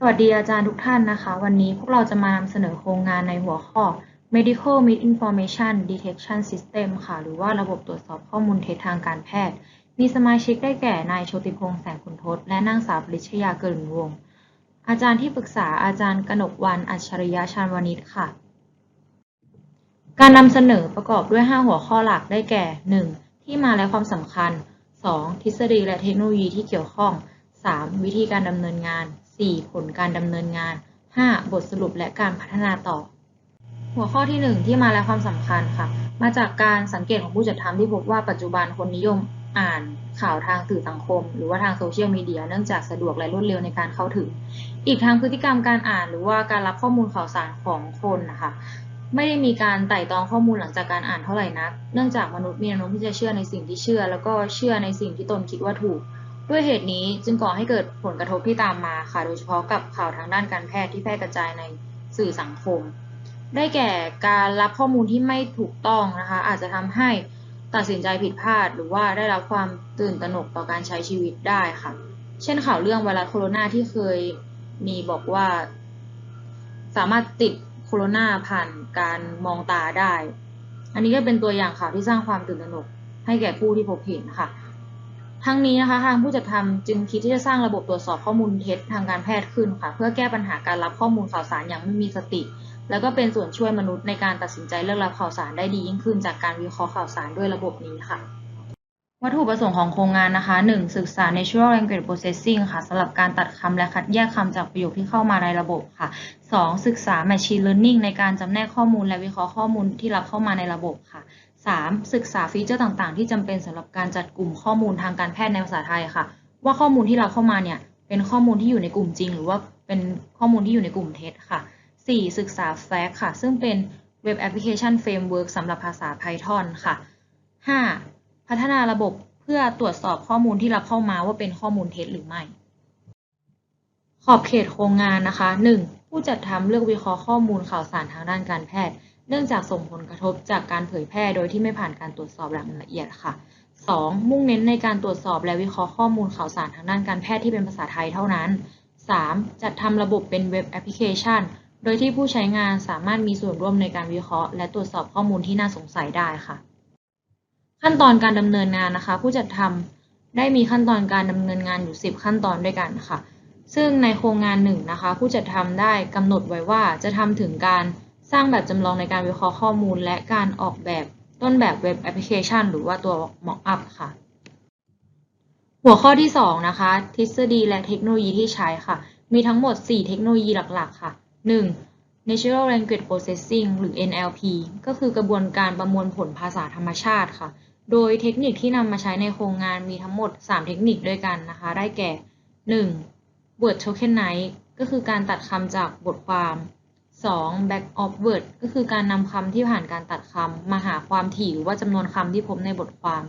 สวัสดีอาจารย์ทุกท่านนะคะ วันนี้พวกเราจะมานำเสนอโครงงานในหัวข้อ Medical Misinformation Detection System ค่ะ หรือว่าระบบตรวจสอบข้อมูลเท็จทางการแพทย์ มีสมาชิกได้แก่นายโชติพงษ์แสงขุนทศและนางสาวปริชยาเกินวง อาจารย์ที่ปรึกษาอาจารย์กนกวรรณอัจฉริยะชาญวณิชค่ะ การนำเสนอประกอบด้วย 5 หัวข้อหลักได้แก่ 1. ที่มาและความสำคัญ 2. ทฤษฎีและเทคโนโลยีที่เกี่ยวข้อง 3. วิธีการดำเนินงาน 4. ผลการดำเนินงาน 5. บทสรุปและการพัฒนาต่อ หัวข้อที่ 1 ที่มาและความสำคัญค่ะ มาจากการสังเกตของผู้จัดทำที่พบว่าปัจจุบันคนนิยมอ่านข่าวทางสื่อสังคม หรือว่าทางโซเชียลมีเดียเนื่องจากสะดวกและรวดเร็วในการเข้าถึง อีกทั้งพฤติกรรมการอ่านหรือว่าการรับข้อมูลข่าวสารของคนนะคะไม่ได้มีการไต่ตองข้อมูลหลังจากการอ่านเท่าไหร่นัก เนื่องจากมนุษย์มีแนวโน้มที่จะเชื่อในสิ่งที่เชื่อ แล้วก็เชื่อในสิ่งที่ตนคิดว่าถูก ด้วยเหตุนี้จึงก่อให้เกิดผลกระทบที่ตามมาค่ะ โดยเฉพาะกับข่าวทางด้านการแพทย์ที่แพร่กระจายในสื่อสังคม ได้แก่การรับข้อมูลที่ไม่ถูกต้องนะคะ อาจจะทำให้ตัดสินใจผิดพลาด หรือว่าได้รับความตื่นตระหนกต่อการใช้ชีวิตได้ค่ะ เช่นข่าวเรื่องไวรัสโคโรนาที่เคยมีบอกว่า สามารถติดโคโรนาผ่านการมองตาได้ อันนี้ก็เป็นตัวอย่างข่าวที่สร้างความตื่นตระหนกให้แก่ผู้ที่พบเห็นค่ะ ทั้งนี้นะคะทางผู้จัดทำจึงคิดที่จะสร้างระบบตรวจสอบข้อมูลเท็จทางการแพทย์ขึ้นค่ะ เพื่อแก้ปัญหาการรับข้อมูลข่าวสารอย่างไม่มีสติ แล้วก็เป็นส่วนช่วยมนุษย์ในการตัดสินใจเลือกรับข่าวสารได้ดียิ่งขึ้นจากการวิเคราะห์ข่าวสารด้วยระบบนี้ค่ะ วัตถุประสงค์ของโครงงานนะคะ 1. ศึกษา Natural Language Processing ค่ะสำหรับการตัดคำและคัดแยกคำจากประโยคที่เข้ามาในระบบค่ะ 2. ศึกษา Machine Learning ในการจำแนกข้อมูลและวิเคราะห์ข้อมูลที่รับเข้ามาในระบบค่ะ 3. ศึกษาฟีเจอร์ต่างๆ ที่จำเป็นสำหรับการจัดกลุ่มข้อมูลทางการแพทย์ในภาษาไทยค่ะ ว่าข้อมูลที่รับเข้ามาเนี่ยเป็นข้อมูลที่อยู่ในกลุ่มจริง หรือว่าเป็นข้อมูลที่อยู่ในกลุ่มเท็จค่ะ 4. ศึกษา FACT ค่ะ ซึ่งเป็น Web Application Framework สำหรับภาษา Python ค่ะ 5. พัฒนาระบบเพื่อตรวจสอบข้อมูลที่รับเข้ามาว่าเป็นข้อมูลเท็จหรือไม่ ขอบเขตโครงงานนะคะ 1. ผู้จัดทำเลือกวิเคราะห์ข้อมูลข่าวสารทางด้านการแพทย์ เนื่องจากส่งผลกระทบจากการเผยแพร่โดยที่ไม่ผ่านการตรวจสอบอย่างละเอียดค่ะ 2. มุ่งเน้นในการตรวจสอบและวิเคราะห์ข้อมูลข่าวสารทางด้านการแพทย์ที่เป็นภาษาไทยเท่านั้น 3. จัดทำระบบเป็นเว็บแอปพลิเคชัน โดยที่ผู้ใช้งานสามารถมีส่วนร่วมในการวิเคราะห์ และตรวจสอบข้อมูลที่น่าสงสัยได้ค่ะ ขั้นตอนการดำเนินงานนะคะ ผู้จัดทำได้มีขั้นตอนการดำเนินงานอยู่ 10 ขั้นตอนด้วยกันค่ะ ซึ่งในโครงงานหนึ่งนะคะ ผู้จัดทำได้กำหนดไว้ว่าจะทำถึงการสร้างแบบจำลองในการวิเคราะห์ข้อมูล และการออกแบบต้นแบบเว็บแอปพลิเคชัน หรือว่าตัว Mockup ค่ะ หัวข้อที่ 2 นะคะ ทฤษฎีและเทคโนโลยีที่ใช้ค่ะ มีทั้งหมด 4 เทคโนโลยีหลักๆ ค่ะ 1. Natural Language Processing หรือ NLP ก็คือกระบวนการประมวลผลภาษาธรรมชาติค่ะ โดยเทคนิคที่นำมาใช้ในโครงงานมีทั้งหมด 3 เทคนิคด้วยกันนะคะ ได้แก่ 1. Word Tokenize ก็คือการตัดคำจากบทความ 2. Back of Word ก็คือการนำคำที่ผ่านการตัดคำมาหาความถี่หรือว่าจำนวนคำที่พบในบทความ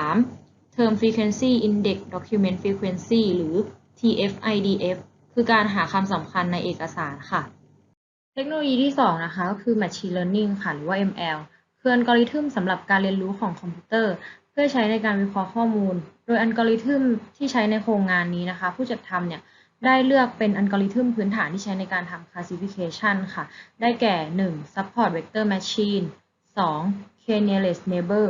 3. Term Frequency Index Document Frequency หรือ TF-IDF คือการหาคำสำคัญในเอกสารค่ะ เทคโนโลยีที่ 2 นะคะ ก็คือ Machine Learning ค่ะ หรือว่า ML คืออัลกอริทึมสำหรับการเรียนรู้ของคอมพิวเตอร์ เพื่อใช้ในการวิเคราะห์ข้อมูล โดยอัลกอริทึมที่ใช้ในโครงงานนี้นะคะ ผู้จัดทำเนี่ยได้เลือกเป็นอัลกอริทึมพื้นฐานที่ใช้ในการทำ classification ค่ะ ได้แก่ 1. support vector machine 2. k-nearest neighbor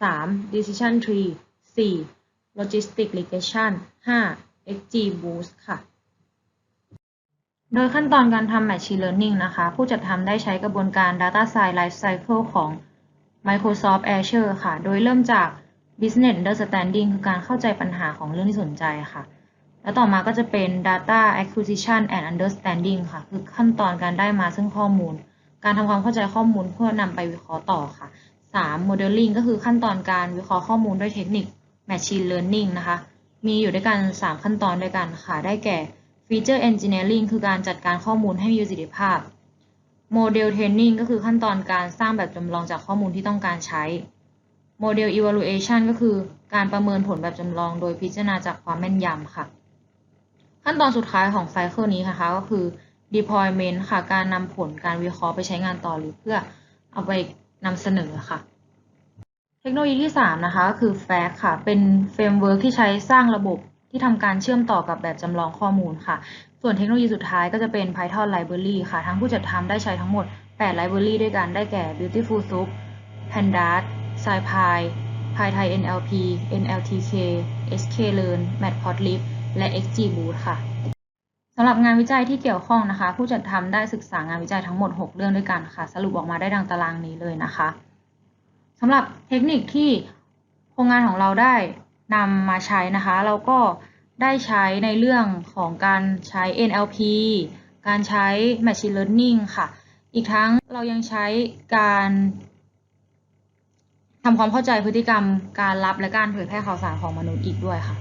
3. decision tree 4. logistic regression 5. XGBoost ค่ะ โดยขั้นตอนการทำ Machine Learning นะคะ ผู้จัดทำได้ใช้กระบวนการ Data Science Life Cycle ของ Microsoft Azure ค่ะ โดยเริ่มจาก Business Understanding คือการเข้าใจปัญหาของเรื่องที่สนใจค่ะ แล้วต่อมาก็จะเป็น Data Acquisition and Understanding ค่ะ คือขั้นตอนการได้มาซึ่งข้อมูล การทำความเข้าใจข้อมูลเพื่อนำไปวิเคราะห์ต่อค่ะ 3. Modeling ก็คือขั้นตอนการวิเคราะห์ข้อมูลด้วยเทคนิค Machine Learning นะคะ มีอยู่ด้วยกัน 3 ขั้นตอนด้วยกันค่ะ ได้แก่ Feature Engineering คือการจัดการข้อมูลให้มีประสิทธิภาพ Model Training ก็คือขั้นตอนการสร้างแบบจำลองจากข้อมูลที่ต้องการใช้ Model Evaluation ก็คือการประเมินผลแบบจำลองโดยพิจารณาจากความแม่นยำค่ะ ขั้นตอนสุดท้ายของไซเคิลนี้นะคะก็คือ Deployment ค่ะ การนำผลการวิเคราะห์ไปใช้งานต่อหรือเพื่อเอาไปนำเสนอค่ะเทคโนโลยีที่ 3 นะคะก็คือ FACT ค่ะ เป็นเฟรมเวิร์กที่ใช้สร้างระบบ ที่ทำการเชื่อมต่อกับแบบจำลองข้อมูลค่ะ ส่วนเทคโนโลยีสุดท้ายก็จะเป็น Python Library ค่ะ ทั้งผู้จัดทำได้ใช้ทั้งหมด 8 Library ด้วยกัน ได้แก่ Beautiful Soup Pandas SciPy PyThai NLP NLTK sklearn Matplotlib และ XGBoost ค่ะสำหรับงานวิจัยที่เกี่ยวข้องนะคะ ผู้จัดทำได้ศึกษางานวิจัยทั้งหมด 6 เรื่องด้วยกันค่ะ สรุปออกมาได้ดังตารางนี้เลยนะคะสำหรับเทคนิคที่โครงงานของเราได้ นำมาใช้นะคะ เราก็ได้ใช้ในเรื่องของการใช้ NLP การใช้ Machine Learning ค่ะ อีกทั้งเรายังใช้การทำความเข้าใจพฤติกรรมการรับและการเผยแพร่ข่าวสารของมนุษย์อีกด้วยค่ะ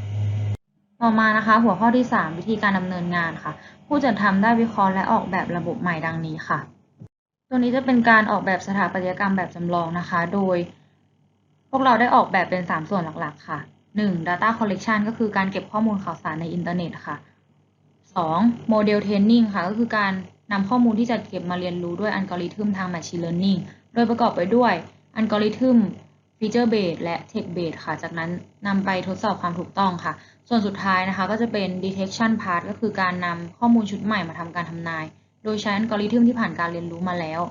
ต่อมานะคะ หัวข้อที่ 3 วิธีการดำเนินงานค่ะ ผู้จัดทำได้วิเคราะห์และออกแบบระบบใหม่ดังนี้ค่ะ ตัวนี้จะเป็นการออกแบบสถาปัตยกรรมแบบจำลองนะคะ โดย พวกเราได้ออกแบบเป็น 3 ส่วนหลักๆ ค่ะ 1. Data Collection ก็คือการเก็บข้อมูลข่าวสารในอินเทอร์เน็ตค่ะ 2. Model Training ค่ะ ก็คือการนำข้อมูลที่จะเก็บมาเรียนรู้ด้วยอัลกอริทึมทาง Machine Learning โดยประกอบไปด้วยอัลกอริทึม Feature Based และ Text Based ค่ะ จากนั้นนำไปทดสอบความถูกต้องค่ะ ส่วนสุดท้ายนะคะก็จะเป็น detection part ก็คือการนำข้อมูลชุดใหม่มาทำการทำนาย โดยใช้อัลกอริทึมที่ผ่านการเรียนรู้มาแล้ว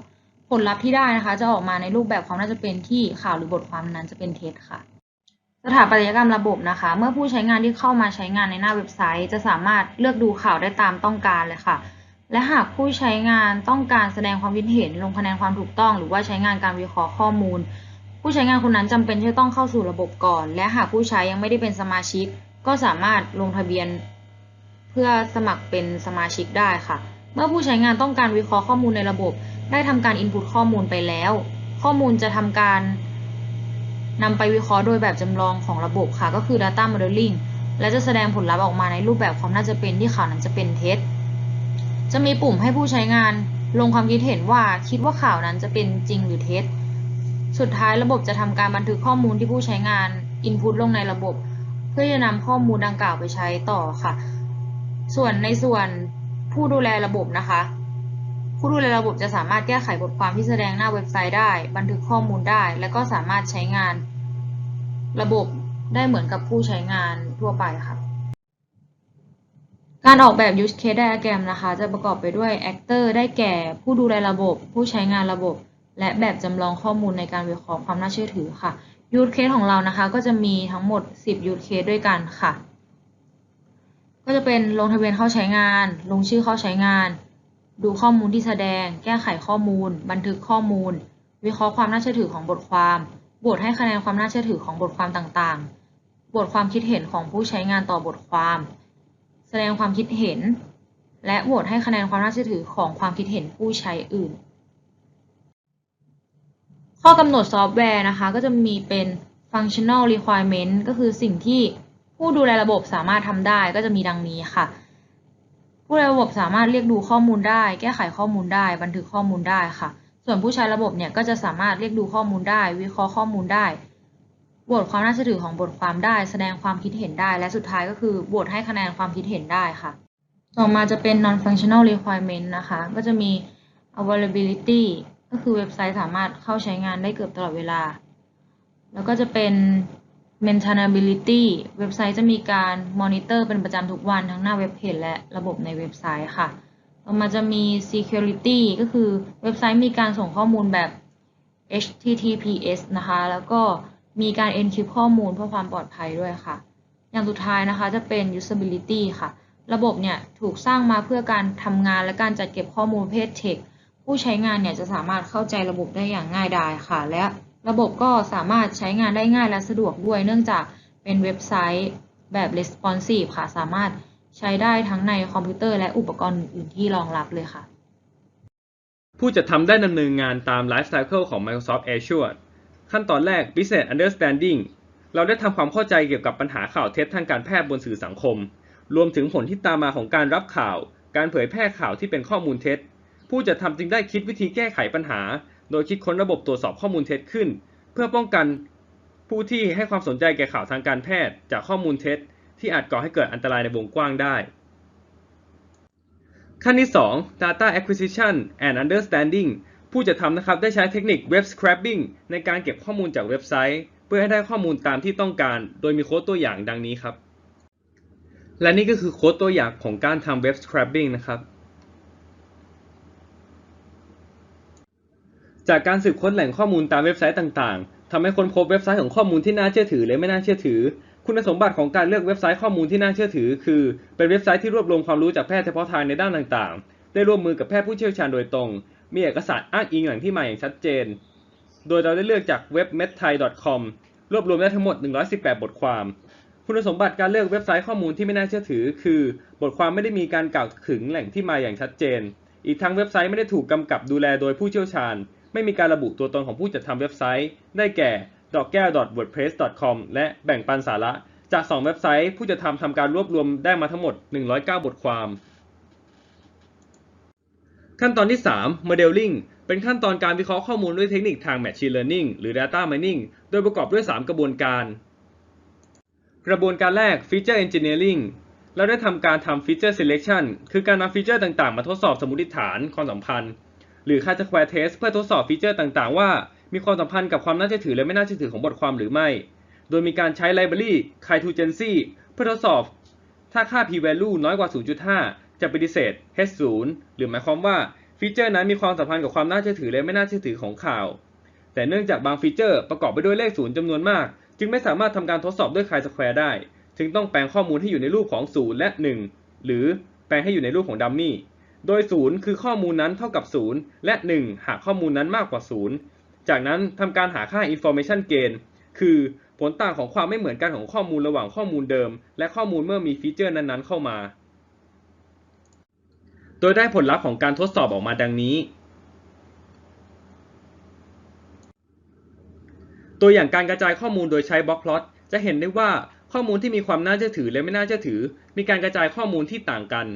ผลลัพธ์ที่ได้นะคะ จะออกมาในรูปแบบความน่าจะเป็นที่ข่าวหรือบทความนั้นจะเป็นเท็จค่ะ สถาปัตยกรรมระบบนะคะ เมื่อผู้ใช้งานที่เข้ามาใช้งานในหน้าเว็บไซต์ จะสามารถเลือกดูข่าวได้ตามต้องการเลยค่ะ และหากผู้ใช้งานต้องการแสดงความคิดเห็นลงคะแนนความถูกต้อง หรือว่าใช้งานการวิเคราะห์ข้อมูล ผู้ใช้งานคนนั้นจำเป็นที่จะต้องเข้าสู่ระบบก่อน และหากผู้ใช้ยังไม่ได้เป็นสมาชิก ก็สามารถลงทะเบียน เพื่อสมัครเป็นสมาชิกได้ค่ะ เมื่อผู้ใช้งานต้องการวิเคราะห์ข้อมูลในระบบ ได้ทำการ input ข้อมูลไปแล้ว ข้อมูลจะทำการ นำไปวิเคราะห์โดยแบบจำลองของระบบค่ะ ก็คือ data modeling และจะแสดงผลลัพธ์ออกมาในรูปแบบความน่าจะเป็นที่ข่าวนั้นจะเป็นเท็จ จะมีปุ่มให้ผู้ใช้งานลงความคิดเห็นว่าคิดว่าข่าวนั้นจะเป็นจริงหรือเท็จ สุดท้ายระบบจะทำการบันทึกข้อมูลที่ผู้ใช้งาน input ลงในระบบ เพื่อจะนำข้อมูลดังกล่าวไปใช้ต่อค่ะ ส่วนในส่วนผู้ดูแลระบบนะคะ ผู้ดูแลระบบจะสามารถแก้ไขบทความที่แสดงหน้าเว็บไซต์ได้ บันทึกข้อมูลได้ และก็สามารถใช้งาน ระบบได้เหมือนกับผู้ใช้งานทั่วไปค่ะ การออกแบบ use case diagram นะคะ จะประกอบไปด้วย actor ได้แก่ ผู้ดูแลระบบ ผู้ใช้งานระบบ และแบบจำลองข้อมูลในการวิเคราะห์ความน่าเชื่อถือค่ะ use case ของเรานะคะ ก็จะมีทั้งหมด 10 use case ด้วยกันค่ะ ก็จะเป็นลงทะเบียนเข้าใช้งาน ลงชื่อเข้าใช้งาน ดูข้อมูลที่แสดง แก้ไขข้อมูล บันทึกข้อมูล วิเคราะห์ความน่าเชื่อถือของบทความบทให้คะแนนความน่าเชื่อถือของบทความต่างๆ บทความคิดเห็นของผู้ใช้งานต่อบทความ แสดงความคิดเห็น และโหวตให้คะแนนความน่าเชื่อถือของความคิดเห็นผู้ใช้อื่น ข้อกำหนดซอฟต์แวร์นะคะ ก็จะมีเป็น functional requirement ก็คือสิ่งที่ผู้ดูแลระบบสามารถทำได้ก็จะมีดังนี้ค่ะ ผู้ดูแลระบบสามารถเรียกดูข้อมูลได้ แก้ไขข้อมูลได้ บันทึกข้อมูลได้ค่ะ ส่วนผู้ใช้ระบบเนี่ยก็จะสามารถเรียกดูข้อมูลได้ วิเคราะห์ข้อมูลได้โหวตความน่าเชื่อถือของบทความได้ แสดงความคิดเห็นได้ และสุดท้ายก็คือโหวตให้คะแนนความคิดเห็นได้ค่ะ ต่อมาจะเป็น non functional requirement นะคะ ก็จะมี availability ก็คือเว็บไซต์สามารถเข้าใช้งานได้เกือบตลอดเวลา แล้วก็จะเป็น maintainability เว็บไซต์จะมีการมอนิเตอร์เป็นประจำทุกวันทั้งหน้าเว็บเพจและระบบในเว็บไซต์ค่ะต่อมาจะมี security ก็คือเว็บไซต์มีการส่งข้อมูลแบบ HTTPS นะคะ แล้วก็มีการ encrypt ข้อมูลเพื่อความปลอดภัยด้วยค่ะ อย่างสุดท้ายนะคะจะเป็น usability ค่ะ ระบบเนี่ยถูกสร้างมาเพื่อการทำงานและการจัดเก็บข้อมูลประเภท text ผู้ใช้งานเนี่ยจะสามารถเข้าใจระบบได้อย่างง่ายดายค่ะ และ ระบบก็สามารถใช้งานได้ง่ายและสะดวกด้วย เนื่องจากเป็นเว็บไซต์แบบ responsive ค่ะ สามารถใช้ได้ทั้งในคอมพิวเตอร์และอุปกรณ์อื่นที่รองรับเลยค่ะ ผู้จัดทำได้ดำเนินงานตาม Life Cycle ของ Microsoft Azure ขั้นตอนแรก Business Understanding เราได้ทำความเข้าใจเกี่ยวกับปัญหาข่าวเท็จทางการแพทย์บนสื่อสังคม รวมถึงผลที่ตามมาของการรับข่าว การเผยแพร่ข่าวที่เป็นข้อมูลเท็จ ผู้จัดทำจึงได้คิดวิธีแก้ไขปัญหา โดยคิดค้นระบบตรวจสอบข้อมูลเท็จขึ้น เพื่อป้องกันผู้ที่ให้ความสนใจแก่ข่าวทางการแพทย์จากข้อมูลเท็จ ที่อาจก่อให้เกิดอันตรายในวงกว้างได้ ขั้นที่ 2 Data Acquisition and Understanding ผู้จัดทำนะครับได้ใช้เทคนิค Web Scraping ในการเก็บข้อมูลจากเว็บไซต์ เพื่อให้ได้ข้อมูลตามที่ต้องการ โดยมีโค้ดตัวอย่างดังนี้ครับ และนี่ก็คือโค้ดตัวอย่างของการทำเว็บ scrapping นะครับ จากการสืบค้นแหล่งข้อมูลตามเว็บไซต์ต่างๆทำให้ค้นพบเว็บไซต์ของข้อมูลที่น่าเชื่อถือและไม่น่าเชื่อถือ คุณสมบัติของการเลือกเว็บไซต์ข้อมูลที่น่าเชื่อถือ คือ เป็นเว็บไซต์ที่รวบรวมความรู้จากแพทย์เฉพาะทางในด้านต่างๆ ได้ร่วมมือกับแพทย์ผู้เชี่ยวชาญโดยตรง มีเอกสารอ้างอิงแหล่งที่มาอย่างชัดเจน โดยเราได้เลือกจากเว็บ medthai.com รวบรวมได้ทั้งหมด 118 บทความ คุณสมบัติการเลือกเว็บไซต์ข้อมูลที่ไม่น่าเชื่อถือ คือ บทความไม่ได้มีการกล่าวถึงแหล่งที่มาอย่างชัดเจน อีกทั้งเว็บไซต์ไม่ได้ถูกกำกับดูแลโดยผู้เชี่ยวชาญ ไม่มีการระบุตัวตนของผู้จัดทำเว็บไซต์ ได้แก่ดอกแก้ว .wordpress.com และแบ่งปันสาระ จาก 2 เว็บไซต์ ผู้จัดทำทำการรวบรวมได้มาทั้งหมด 109 บทความ ขั้นตอนที่ 3 Modeling เป็นขั้นตอนการวิเคราะห์ข้อมูลด้วยเทคนิคทาง Machine Learning หรือ Data Mining โดยประกอบด้วย 3 กระบวนการ กระบวนการแรก Feature Engineering เราได้ทำการทำ Feature Selection คือการนำฟีเจอร์ต่างๆ มาทดสอบสมมติฐานความสัมพันธ์ หรือ Chi-square Test เพื่อทดสอบฟีเจอร์ต่างๆ ว่า มีความสัมพันธ์กับความน่าเชื่อถือและไม่น่าเชื่อถือของบทความหรือไม่ โดยมีการใช้ Library Chi2Gency เพื่อทดสอบ ถ้าค่า p-value น้อยกว่า 0.5 จะปฏิเสธ h0 หรือหมายความว่าฟีเจอร์นั้นมีความสัมพันธ์กับความน่าเชื่อถือและไม่น่าเชื่อถือของข่าว แต่เนื่องจากบางฟีเจอร์ประกอบไปด้วยเลขศูนย์จำนวนมาก จึงไม่สามารถทำการทดสอบด้วย chi-square ได้ จึงต้องแปลงข้อมูลให้อยู่ในรูปของ 0 และ 1 หรือแปลงให้อยู่ในรูปของดัมมี่ โดย 0 คือข้อมูลนั้นเท่ากับ 0 และ 1 หากข้อมูลนั้นมากกว่า 0 จากนั้นทำการหาค่า information gain คือผลต่างของความไม่เหมือนกันของข้อมูลระหว่างข้อมูลเดิม และข้อมูลเมื่อมีฟีเจอร์นั้นๆ เข้ามา โดยได้ผลลัพธ์ของการทดสอบออกมาดังนี้ ตัวอย่างการกระจายข้อมูลโดยใช้บล็อกพลอตจะเห็นได้ว่าข้อมูลที่มีความน่าเชื่อถือและไม่น่าเชื่อถือ มีการกระจายข้อมูลที่ต่างกัน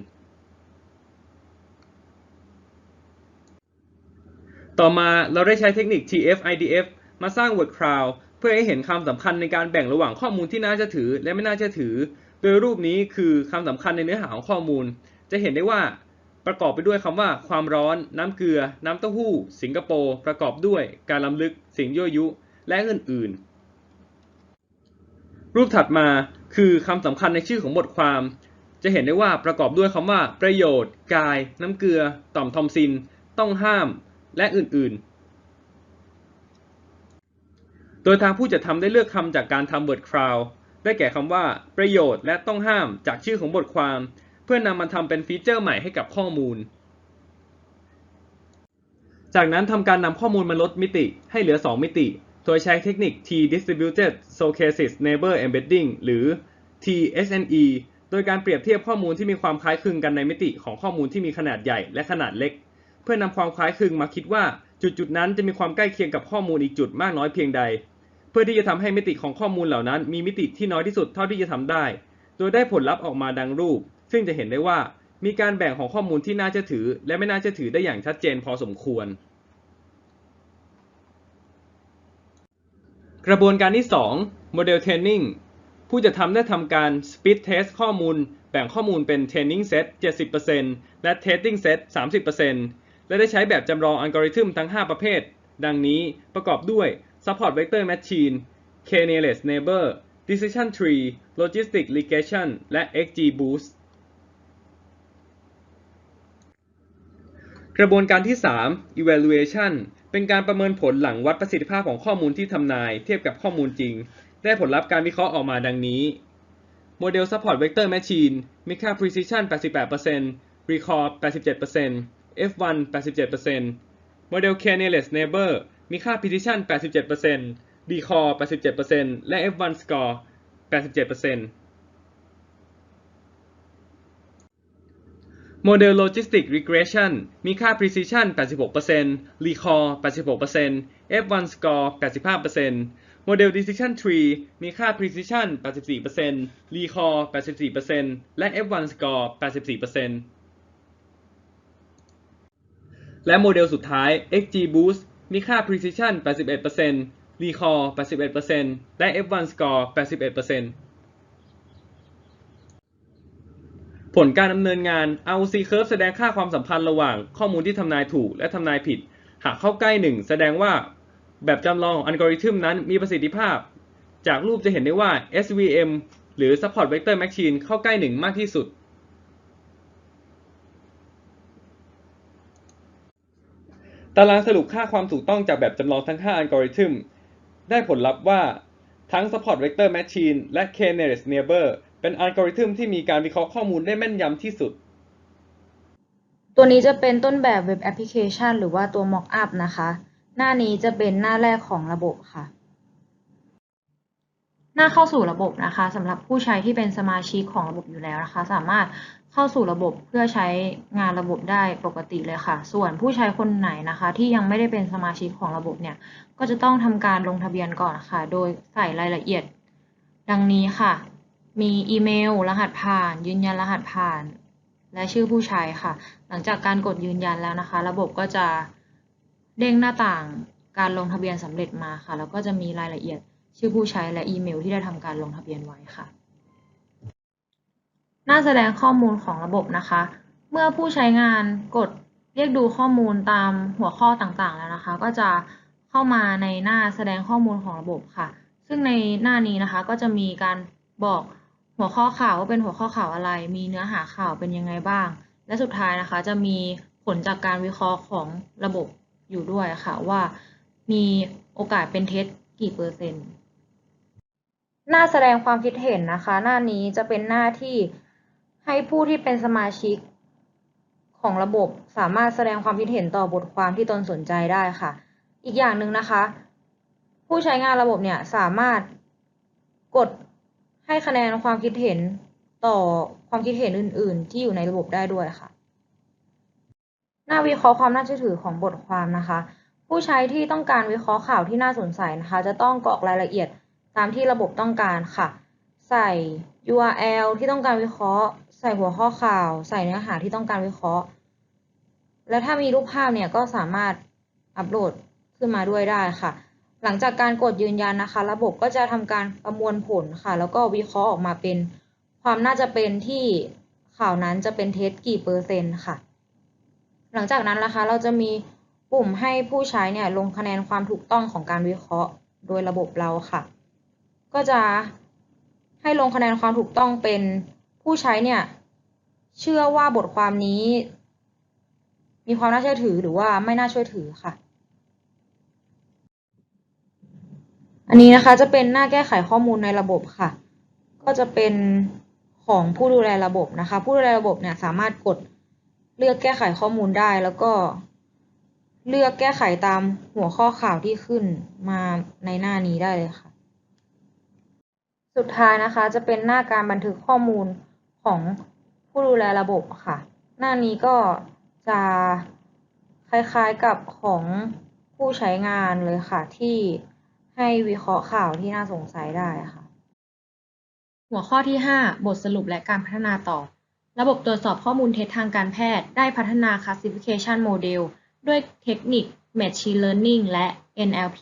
ต่อมาเราได้ใช้เทคนิค TF-IDF มาสร้าง word cloud เพื่อให้เห็นความสำคัญในการแบ่งระหว่างข้อมูลที่น่าเชื่อถือ และไม่น่าเชื่อถือ โดยรูปนี้คือคำสำคัญในเนื้อหาของข้อมูล จะเห็นได้ว่าประกอบไปด้วยคำว่า ความร้อน น้ำเกลือ น้ำเต้าหู้ สิงคโปร์ ประกอบด้วย การล้ำลึก สิ่งยั่วยุ และอื่นๆ รูปถัดมาคือคำสำคัญในชื่อของบทความ จะเห็นได้ว่าประกอบด้วยคำว่า ประโยชน์ กาย น้ำเกลือ ต่อมทอมซิน ต้องห้าม และอื่นๆ โดยทางผู้จัดทำได้เลือกคำจากการทำ word cloud ได้แก่คำว่า ประโยชน์และต้องห้ามจากชื่อของบทความ เพื่อนำมาทำเป็นฟีเจอร์ใหม่ให้กับข้อมูล จากนั้นทำการนำข้อมูลมาลดมิติให้เหลือ 2 มิติ โดยใช้เทคนิค T-Distributed Stochastic Neighbor Embedding หรือ TSNE โดยการเปรียบเทียบข้อมูลที่มีความคล้ายคลึงกันในมิติของข้อมูลที่มีขนาดใหญ่และขนาดเล็ก พื่อนำความคล้ายคลึงมาคิดว่าจุดๆนั้นจะมีความใกล้เคียงกับข้อมูลอีกจุดมากน้อยเพียงใด เพื่อที่จะทำให้มิติของข้อมูลเหล่านั้น มีมิติที่น้อยที่สุดเท่าที่จะทำได้ โดยได้ผลลัพธ์ออกมาดังรูป ซึ่งจะเห็นได้ว่ามีการแบ่งของข้อมูลที่น่าเชื่อถือ และไม่น่าเชื่อถือได้อย่างชัดเจนพอสมควร กระบวนการที่2 Model Training ผู้จะทำได้ทำการ Speed Test ข้อมูล แบ่งข้อมูลเป็น Training Set 70%และ Testing Set 30% และได้ใช้แบบจำลองอัลกอริทึมทั้ง 5 ประเภท ดังนี้ประกอบด้วย Support Vector Machine K-Nearest Neighbor Decision Tree Logistic Regression และ XGBoost กระบวนการที่ 3 Evaluation เป็นการประเมินผลหลังวัดประสิทธิภาพของข้อมูลที่ทำนายเทียบกับข้อมูลจริง ได้ผลลัพธ์การวิเคราะห์ออกมาดังนี้ โมเดล Support Vector Machine มีค่า Precision 88% Recall 87% F1 87%โมเดล K-Nearest Neighbor มีค่า Precision 87% Recall 87%และ F1 Score 87%โมเดล Logistic Regression มีค่า Precision 86% Recall 86% F1 Score 85%โมเดล Decision Tree มีค่า Precision 84% Recall 84%และ F1 Score 84% และโมเดลสุดท้าย XGBoost มีค่า Precision 81% Recall 81%และ F1 Score 81%ผลการดำเนินงาน ROC Curve แสดงค่าความสัมพันธ์ระหว่างข้อมูลที่ทำนายถูกและทำนายผิด หากเข้าใกล้ 1 แสดงว่าแบบจำลององอัลกอริทึมนั้นมีประสิทธิภาพ จากรูปจะเห็นได้ว่า SVM หรือ support vector machine เข้าใกล้ 1 มากที่สุด ตารางสรุปค่าความถูกต้องจากแบบจำลองทั้ง 5 อัลกอริทึม ได้ผลลัพธ์ว่าทั้ง support vector machine และ k-nearest neighbor เป็นอัลกอริทึมที่มีการวิเคราะห์ข้อมูลได้แม่นยำที่สุด ตัวนี้จะเป็นต้นแบบเว็บแอปพลิเคชันหรือว่าตัว Mockup นะคะ หน้านี้จะเป็นหน้าแรกของระบบค่ะ หน้าเข้าสู่ระบบนะคะสำหรับผู้ใช้ที่เป็นสมาชิกของระบบอยู่แล้วนะคะ สามารถเข้าสู่ระบบเพื่อใช้งานระบบได้ปกติเลยค่ะ ส่วนผู้ใช้คนไหนนะคะ ที่ยังไม่ได้เป็นสมาชิกของระบบเนี่ย ก็จะต้องทำการลงทะเบียนก่อนค่ะ โดยใส่รายละเอียด ดังนี้ค่ะ มีอีเมล รหัสผ่าน ยืนยันรหัสผ่าน และชื่อผู้ใช้ค่ะ หลังจากการกดยืนยันแล้วนะคะ ระบบก็จะเด้งหน้าต่างการลงทะเบียนสำเร็จมาค่ะ แล้วก็จะมีรายละเอียด ชื่อผู้ใช้และอีเมลที่ได้ทำการลงทะเบียนไว้ค่ะ หน้าแสดงข้อมูลของระบบนะคะ เมื่อผู้ใช้งานกดเรียกดูข้อมูลตามหัวข้อต่างๆแล้วนะคะ ก็จะเข้ามาในหน้าแสดงข้อมูลของระบบค่ะ ซึ่งในหน้านี้นะคะก็จะมีการบอกหัวข้อข่าวว่าเป็นหัวข้อข่าวอะไร มีเนื้อหาข่าวเป็นยังไงบ้าง และสุดท้ายนะคะจะมีผลจากการวิเคราะห์ของระบบอยู่ด้วยค่ะว่ามีโอกาสเป็นเท็จกี่เปอร์เซ็นต์ หน้าแสดงความคิดเห็นนะคะ หน้านี้จะเป็นหน้าที่ให้ผู้ที่เป็นสมาชิกของระบบสามารถแสดงความคิดเห็นต่อบทความที่ตนสนใจได้ค่ะ อีกอย่างหนึ่งนะคะ ผู้ใช้งานระบบเนี่ยสามารถกดให้คะแนนความคิดเห็นต่อความคิดเห็นอื่น ๆ ที่อยู่ในระบบได้ด้วยค่ะ หน้าวิเคราะห์ความน่าเชื่อถือของบทความนะคะ ผู้ใช้ที่ต้องการวิเคราะห์ข่าวที่น่าสนใจนะคะ จะต้องกรอกรายละเอียด ตามที่ระบบต้องการค่ะ ใส่ URL ที่ต้องการวิเคราะห์ ใส่หัวข้อข่าว ใส่เนื้อหาที่ต้องการวิเคราะห์ และถ้ามีรูปภาพเนี่ยก็สามารถอัปโหลดขึ้นมาด้วยได้ค่ะ หลังจากการกดยืนยันนะคะ ระบบก็จะทำการประมวลผลค่ะ แล้วก็วิเคราะห์ออกมาเป็น ความน่าจะเป็นที่ข่าวนั้นจะเป็นเท็จกี่เปอร์เซ็นต์ค่ะ หลังจากนั้นนะคะ เราจะมีปุ่มให้ผู้ใช้เนี่ยลงคะแนนความถูกต้องของการวิเคราะห์ โดยระบบเราค่ะ ก็จะให้ลงคะแนนความถูกต้องเป็นผู้ใช้เนี่ยเชื่อว่าบทความนี้ มีความน่าเชื่อถือหรือว่าไม่น่าเชื่อถือค่ะ อันนี้นะคะจะเป็นหน้าแก้ไขข้อมูลในระบบค่ะ ก็จะเป็นของผู้ดูแลระบบนะคะ ผู้ดูแลระบบเนี่ยสามารถกดเลือกแก้ไขข้อมูลได้แล้วก็เลือกแก้ไขตามหัวข้อข่าวที่ขึ้นมาในหน้านี้ได้เลยค่ะ สุดท้ายนะคะจะเป็นหน้าการบันทึกข้อมูลของผู้ดูแลระบบค่ะ หน้านี้ก็จะคล้ายๆกับของผู้ใช้งานเลยค่ะ ที่ให้วิเคราะห์ข่าวที่น่าสงสัยได้ค่ะ หัวข้อที่ 5 บทสรุปและการพัฒนาต่อ ระบบตรวจสอบข้อมูลเท็จทางการแพทย์ ได้พัฒนา Classification Model ด้วยเทคนิค Machine Learning และ NLP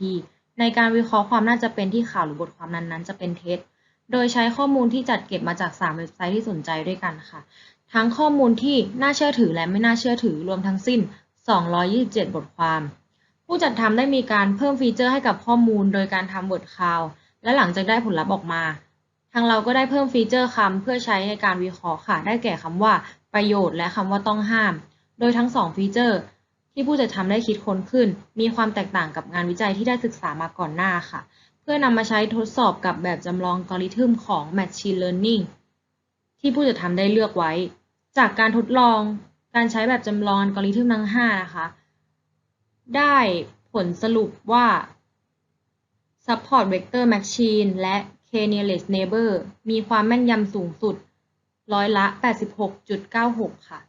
ในการวิเคราะห์ความน่าจะเป็นที่ข่าวหรือบทความนั้นๆ จะเป็นเท็จ โดยใช้ข้อมูลที่จัดเก็บมาจาก 3 เว็บไซต์ที่สนใจด้วยกันค่ะ ทั้งข้อมูลที่น่าเชื่อถือและไม่น่าเชื่อถือรวมทั้งสิ้น 227 บทความ ผู้จัดทำได้มีการเพิ่มฟีเจอร์ให้กับข้อมูลโดยการทำ word cloud และหลังจากได้ผลลัพธ์ออกมา ทางเราก็ได้เพิ่มฟีเจอร์คำเพื่อใช้ในการวิเคราะห์ค่ะ ได้แก่คำว่า ประโยชน์และคำว่าต้องห้าม โดยทั้ง 2 ฟีเจอร์ ที่ผู้จัดทำได้คิดค้นขึ้น มีความแตกต่างกับงานวิจัยที่ได้ศึกษามาก่อนหน้าค่ะ พื่อนำมาใช้ทดสอบกับแบบจำลองกริทึมของ Machine Learning ที่ผู้จัดทำได้เลือกไว้ จากการทดลองการใช้แบบจำลองกริทึมทั้ง 5 นะคะ ได้ผลสรุปว่า Support Vector Machine และ K-nearest neighbor มีความแม่นยำสูงสุดร้อยละ 86.96 ค่ะ